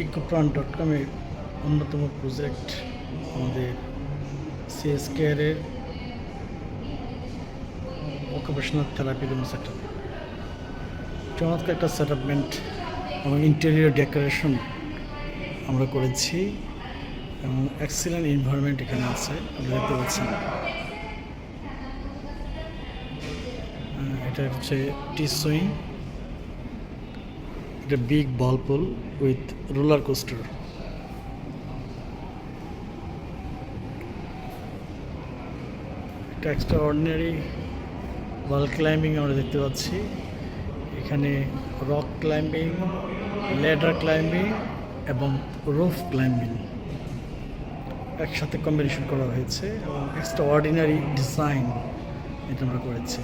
ইকোপ্রাণ dot কমের অন্যতম project আমাদের সিএস কেয়ারের occupational therapy room set up চমৎকার একটা সেটআপমেন্ট এবং ইন্টেরিয়র ডেকোরেশন আমরা করেছি এবং এক্সিলেন্ট এনভায়রনমেন্ট এখানে আছে আপনারা দেখতে পাচ্ছেন। এটা হচ্ছে টি সুইং এটা big ball pool with roller coaster একটা এক্সট্রা অর্ডিনারি ওয়াল ক্লাইম্বিং আমরা দেখতে পাচ্ছি। এখানে রক ক্লাইম্বিং ল্যাডার ক্লাইম্বিং এবং রুফ ক্লাইম্বিং একসাথে কম্বিনেশন করা হয়েছে এবং এক্সট্রা অর্ডিনারি ডিজাইন এটা আমরা করেছি।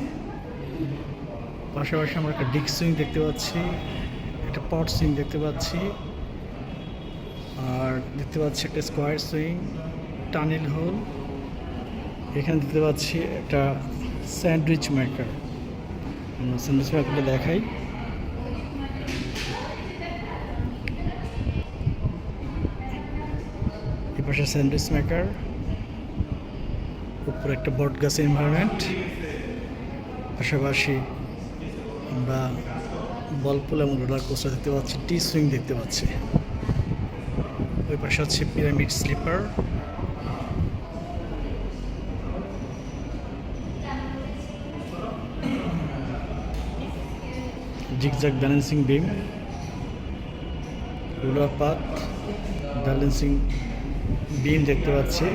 পাশাপাশি আমরা একটা ডিক সুইং দেখতে পাচ্ছি। একটা পট সুইং দেখতে পাচ্ছি। আর দেখতে পাচ্ছি একটা স্কোয়ার সুইং, টানেল হোল। এখানে দেখতে পাচ্ছি একটা স্যান্ডউইচ মেকার। স্যান্ডউইচ মেকারটা দেখাই। এই পাশে স্যান্ডউইচ মেকার। উপরে একটা বট গাছ এনভায়রনমেন্ট পাশাপাশি আমরা বল পুল এবং রোলার কোস্টার দেখতে পাচ্ছি টি সুইং দেখতে পাচ্ছি। ওই পাশে হচ্ছে pyramid slipper zigzag balancing beam roller path balancing beam দেখতে পাচ্ছি।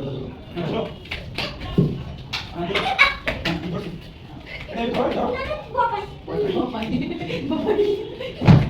Thank you.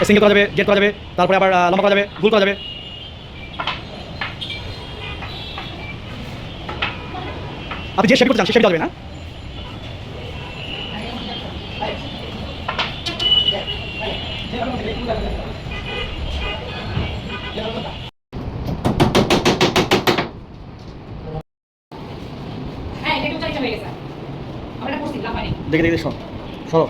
সিঙ্গেল করা যাবে জেট করা যাবে তারপরে আবার আহ, লম্বা করা যাবে গুল করা যাবে আপনি যে শেপ করতে চান সে শেপ যাবে না দেখে দেখে সব সব